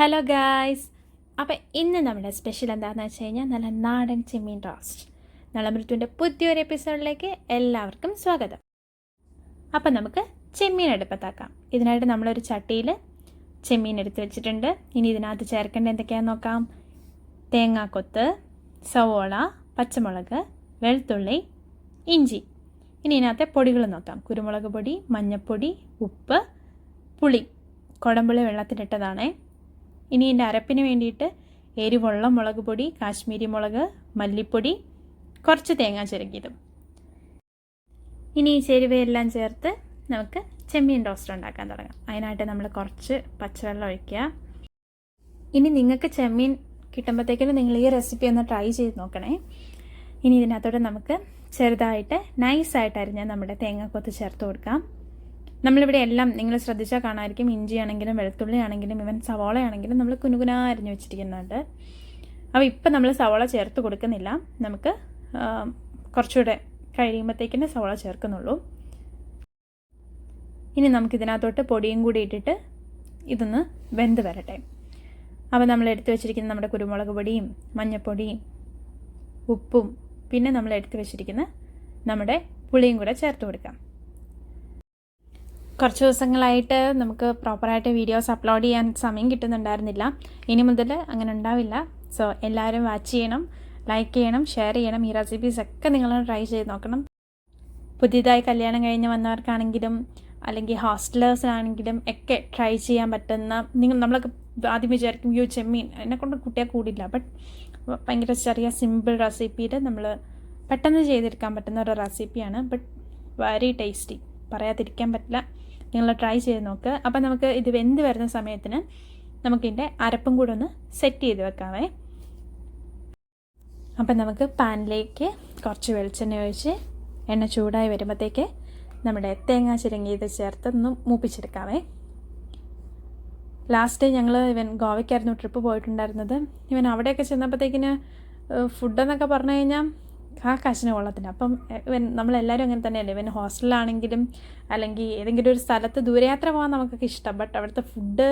Hello guys അപ്പോൾ ഇന്ന് നമ്മുടെ സ്പെഷ്യൽ എന്താണെന്ന് വെച്ച് കഴിഞ്ഞാൽ നല്ല നാടൻ ചെമ്മീൻ റോസ്റ്റ് നളമൃത്തുവിന്റെ പുതിയൊരു എപ്പിസോഡിലേക്ക് എല്ലാവർക്കും സ്വാഗതം. അപ്പം നമുക്ക് ചെമ്മീൻ എടുപ്പത്താക്കാം ഇതിനായിട്ട് നമ്മളൊരു ചട്ടിയിൽ ചെമ്മീൻ എടുത്ത് വെച്ചിട്ടുണ്ട്. ഇനി ഇതിനകത്ത് ചേർക്കേണ്ട എന്തൊക്കെയാണെന്ന് നോക്കാം. തേങ്ങാക്കൊത്ത് സവോള പച്ചമുളക് വെളുത്തുള്ളി ഇഞ്ചി. ഇനി ഇതിനകത്തെ പൊടികൾ നോക്കാം. കുരുമുളക് പൊടി മഞ്ഞൾപ്പൊടി ഉപ്പ് പുളി. കുടമ്പുളി വെള്ളത്തിലിട്ടതാണേ. ഇനി ഇതിന്റെ അരപ്പിന് വേണ്ടിയിട്ട് എരിവുള്ള മുളക് പൊടി കാശ്മീരി മുളക് മല്ലിപ്പൊടി കുറച്ച് തേങ്ങ ചിരകിയതും. ഇനി ഈ ചേരുവയെല്ലാം ചേർത്ത് നമുക്ക് ചെമ്മീൻ ടോസ്റ്റർ ഉണ്ടാക്കാൻ തുടങ്ങാം. അതിനായിട്ട് നമ്മൾ കുറച്ച് പച്ചവെള്ളം ഒഴിക്കുക. ഇനി നിങ്ങൾക്ക് ചെമ്മീൻ കിട്ടുമ്പോഴത്തേക്കും നിങ്ങൾ ഈ റെസിപ്പി ഒന്ന് ട്രൈ ചെയ്ത് നോക്കണേ. ഇനി ഇതിനകത്തോടെ നമുക്ക് ചെറുതായിട്ട് നൈസായിട്ട് അരിഞ്ഞാൽ നമ്മുടെ തേങ്ങക്കൊത്ത് ചേർത്ത് കൊടുക്കാം. നമ്മളിവിടെ എല്ലാം നിങ്ങൾ ശ്രദ്ധിച്ചാൽ കാണാമായിരിക്കും. ഇഞ്ചി ആണെങ്കിലും വെളുത്തുള്ളി ആണെങ്കിലും ഇവൻ സവാള ആണെങ്കിലും നമ്മൾ കുനുകുനാ അരിഞ്ഞ് വെച്ചിരിക്കുന്നുണ്ട്. അപ്പോൾ ഇപ്പം നമ്മൾ സവാള ചേർത്ത് കൊടുക്കുന്നില്ല. നമുക്ക് കുറച്ചുകൂടെ കഴിയുമ്പോഴത്തേക്കിന് സവാള ചേർക്കുന്നുള്ളൂ. ഇനി നമുക്കിതിനകത്തോട്ട് പൊടിയും കൂടി ഇട്ടിട്ട് ഇതൊന്ന് വെന്ത് വരട്ടെ. അപ്പോൾ നമ്മൾ എടുത്തു വെച്ചിരിക്കുന്ന നമ്മുടെ കുരുമുളക് പൊടിയും മഞ്ഞൾപ്പൊടിയും ഉപ്പും പിന്നെ നമ്മൾ എടുത്തു വെച്ചിരിക്കുന്ന നമ്മുടെ പുളിയും കൂടെ ചേർത്ത് കൊടുക്കാം. കുറച്ച് ദിവസങ്ങളായിട്ട് നമുക്ക് പ്രോപ്പറായിട്ട് വീഡിയോസ് അപ്ലോഡ് ചെയ്യാൻ സമയം കിട്ടുന്നുണ്ടായിരുന്നില്ല. ഇനി മുതൽ അങ്ങനെ ഉണ്ടാവില്ല. സോ എല്ലാവരും വാച്ച് ചെയ്യണം ലൈക്ക് ചെയ്യണം ഷെയർ ചെയ്യണം. ഈ റെസിപ്പീസ് ഒക്കെ നിങ്ങൾ ട്രൈ ചെയ്ത് നോക്കണം. പുതിയതായി കല്യാണം കഴിഞ്ഞ് വന്നവർക്കാണെങ്കിലും അല്ലെങ്കിൽ ഹോസ്റ്റലേഴ്സിനാണെങ്കിലും ഒക്കെ ട്രൈ ചെയ്യാൻ പറ്റുന്ന നിങ്ങൾ നമ്മളൊക്കെ ആദ്യം വിചാരിക്കും യു ചെമ്മീൻ. എന്നെക്കൊണ്ട് കുട്ടിയെ കൂടില്ല. ബട്ട് ഭയങ്കര ചെറിയ സിമ്പിൾ റെസിപ്പിയിൽ നമ്മൾ പെട്ടെന്ന് ചെയ്തെടുക്കാൻ പറ്റുന്ന ഒരു റെസിപ്പിയാണ് ബട്ട് വെരി ടേസ്റ്റി പറയാതിരിക്കാൻ പറ്റില്ല. നിങ്ങൾ ട്രൈ ചെയ്ത് നോക്ക്. അപ്പം നമുക്ക് ഇത് വെന്ത് വരുന്ന സമയത്തിന് നമുക്കിതിന്റെ അരപ്പും കൂടെ ഒന്ന് സെറ്റ് ചെയ്ത് വെക്കാമേ അപ്പം നമുക്ക് പാനിലേക്ക് കുറച്ച് വെളിച്ചെണ്ണ ഒഴിച്ച് എണ്ണ ചൂടായി വരുമ്പോഴത്തേക്ക് നമ്മുടെ തേങ്ങാ ചിരങ്ങിയത് ചേർത്ത് ഒന്ന് മൂപ്പിച്ചെടുക്കാമേ ലാസ്റ്റ് ഞങ്ങൾ ഇവൻ ഗോവയ്ക്കായിരുന്നു ട്രിപ്പ് പോയിട്ടുണ്ടായിരുന്നത്. ഇവൻ അവിടെയൊക്കെ ചെന്നപ്പോഴത്തേക്കിന് ഫുഡെന്നൊക്കെ പറഞ്ഞു കഴിഞ്ഞാൽ ആ കാശിന് കൊള്ളത്തില്ല. അപ്പം നമ്മളെല്ലാവരും അങ്ങനെ തന്നെയല്ലേ? ഇവൻ ഹോസ്റ്റലിലാണെങ്കിലും അല്ലെങ്കിൽ ഏതെങ്കിലും ഒരു സ്ഥലത്ത് ദൂരയാത്ര പോകാൻ നമുക്കൊക്കെ ഇഷ്ടം. ബട്ട് അവിടുത്തെ ഫുഡ്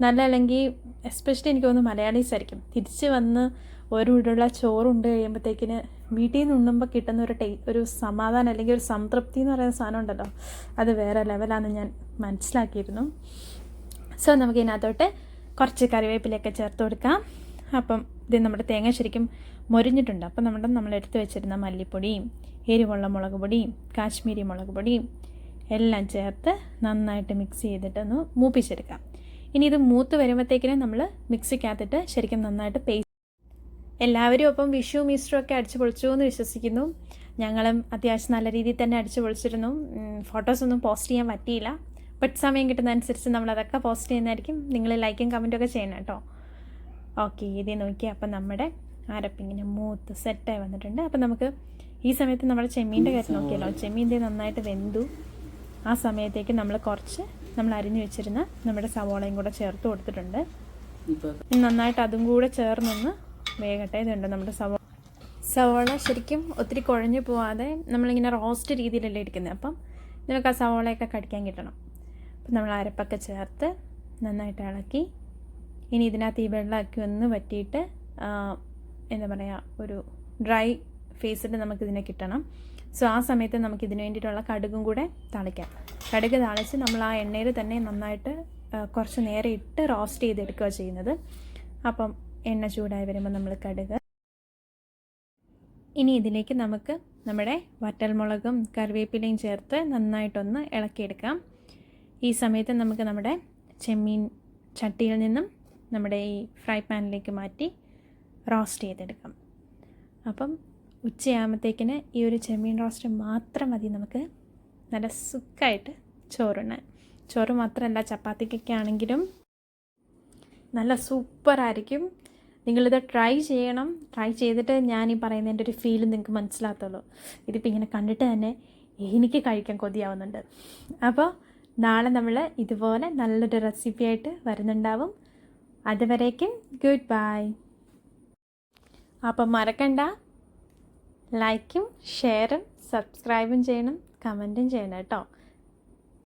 നല്ല അല്ലെങ്കിൽ എസ്പെഷ്യലി എനിക്ക് തോന്നുന്നു മലയാളീസ് ആയിരിക്കും. തിരിച്ച് വന്ന് ഒരു വീടുള്ള ചോറുണ്ട് കഴിയുമ്പോഴത്തേക്കിന് വീട്ടിൽ നിന്ന് ഉണ്ണുമ്പോൾ കിട്ടുന്ന ഒരു ടേ ഒരു സമാധാനം അല്ലെങ്കിൽ ഒരു സംതൃപ്തി എന്ന് പറയുന്ന സാധനം ഉണ്ടല്ലോ. അത് വേറെ ലെവലാണെന്ന് ഞാൻ മനസ്സിലാക്കിയിരുന്നു. സോ നമുക്ക് ഇതിനകത്തോട്ട് കുറച്ച് കറിവേപ്പിലൊക്കെ ചേർത്ത് കൊടുക്കാം. അപ്പം ഇത് നമ്മുടെ തേങ്ങ ശരിക്കും മൊരിഞ്ഞിട്ടുണ്ട്. അപ്പം നമ്മുടെ നമ്മൾ എടുത്തു വെച്ചിരുന്ന മല്ലിപ്പൊടിയും എരിവുള്ള മുളക് പൊടിയും കാശ്മീരി മുളക് പൊടിയും എല്ലാം ചേർത്ത് നന്നായിട്ട് മിക്സ് ചെയ്തിട്ട് ഒന്ന് മൂപ്പിച്ചെടുക്കാം. ഇനി ഇത് മൂത്ത് വരുമ്പോഴത്തേക്കിനും നമ്മൾ മിക്സിക്കകത്തിട്ട് ശരിക്കും നന്നായിട്ട് പേസ്റ്റ് എല്ലാവരും ഒപ്പം വിഷു ഈസ്റ്ററും ഒക്കെ അടിച്ചു പൊളിച്ചു എന്ന് വിശ്വസിക്കുന്നു. ഞങ്ങളും അത്യാവശ്യം നല്ല രീതിയിൽ തന്നെ അടിച്ചു പൊളിച്ചിരുന്നു. ഫോട്ടോസൊന്നും പോസ്റ്റ് ചെയ്യാൻ പറ്റിയില്ല. ബട്ട് സമയം കിട്ടുന്നതനുസരിച്ച് നമ്മൾ അതൊക്കെ പോസ്റ്റ് ചെയ്യുന്നതായിരിക്കും നിങ്ങൾ ലൈക്കും കമന്റും ഒക്കെ ചെയ്യണം കേട്ടോ. ഓക്കെ ഇത് നോക്കി അപ്പം നമ്മുടെ അരപ്പിങ്ങനെ മൂത്ത് സെറ്റായി വന്നിട്ടുണ്ട്. അപ്പം നമുക്ക് ഈ സമയത്ത് നമ്മുടെ ചെമ്മീന്റെ കാര്യം നോക്കിയല്ലോ ചെമ്മീന്റെ നന്നായിട്ട് വെന്തു. ആ സമയത്തേക്ക് നമ്മൾ കുറച്ച് നമ്മൾ അരിഞ്ഞു വെച്ചിരുന്ന നമ്മുടെ സവോളയും കൂടെ ചേർത്ത് കൊടുത്തിട്ടുണ്ട്. നന്നായിട്ട് അതും കൂടെ ചേർന്നൊന്ന് വേഗട്ടെ ഇതുണ്ട് നമ്മുടെ സവോള സവോള ശരിക്കും ഒത്തിരി കുഴഞ്ഞു പോവാതെ നമ്മളിങ്ങനെ റോസ്റ്റ് രീതിയിലല്ലേ ഇരിക്കുന്നത് അപ്പം നമുക്ക് ആ സവോളയൊക്കെ കടിക്കാൻ കിട്ടണം. അപ്പം നമ്മൾ അരപ്പൊക്കെ ചേർത്ത് നന്നായിട്ട് ഇളക്കി ഇനി ഇതിനകത്ത് ഈ വെള്ളമാക്കി ഒന്ന് വറ്റിയിട്ട് എന്താ പറയുക ഒരു ഡ്രൈ ഫേസിൽ നമുക്കിതിനെ കിട്ടണം. സോ ആ സമയത്ത് നമുക്ക് ഇതിന് വേണ്ടിയിട്ടുള്ള കടുകും കൂടെ തളിക്കാം. കടുക് തളിച്ച് നമ്മൾ ആ എണ്ണയിൽ തന്നെ നന്നായിട്ട് കുറച്ച് നേരം ഇട്ട് റോസ്റ്റ് ചെയ്തെടുക്കുക ചെയ്യുന്നത്. അപ്പം എണ്ണ ചൂടായി വരുമ്പോൾ നമ്മൾ കടുക്. ഇനി ഇതിലേക്ക് നമുക്ക് നമ്മുടെ വറ്റൽമുളകും കറിവേപ്പിലയും ചേർത്ത് നന്നായിട്ടൊന്ന് ഇളക്കിയെടുക്കാം. ഈ സമയത്ത് നമുക്ക് നമ്മുടെ ചെമ്മീൻ ചട്ടിയിൽ നിന്നും നമ്മുടെ ഈ ഫ്രൈ പാനിലേക്ക് മാറ്റി റോസ്റ്റ് ചെയ്തെടുക്കാം. അപ്പം ഉച്ചയാകുമ്പോഴത്തേക്കിന് ഈ ഒരു ചെമ്മീൻ റോസ്റ്റ് മാത്രം മതി നമുക്ക്. നല്ല സുഖമായിട്ട് ചോറുണ്ണാൻ. ചോറ് മാത്രമല്ല ചപ്പാത്തിക്കൊക്കെ ആണെങ്കിലും നല്ല സൂപ്പറായിരിക്കും. നിങ്ങളിത് ട്രൈ ചെയ്യണം. ട്രൈ ചെയ്തിട്ട് ഞാൻ ഈ പറയുന്നതിന്റെ ഒരു ഫീൽ നിങ്ങൾക്ക് മനസ്സിലാകത്തുള്ളൂ. ഇതിപ്പോൾ ഇങ്ങനെ കണ്ടിട്ട് തന്നെ എനിക്ക് കഴിക്കാൻ കൊതിയാവുന്നുണ്ട്. അപ്പോൾ നാളെ നമ്മൾ ഇതുപോലെ നല്ലൊരു റെസിപ്പിയായിട്ട് വരുന്നുണ്ടാവും. അതുവരേക്കും ഗുഡ് ബൈ. അപ്പം മറക്കണ്ട. ലൈക്കും ഷെയറും സബ്സ്ക്രൈബും ചെയ്യണം കമന്റും ചെയ്യണം കേട്ടോ.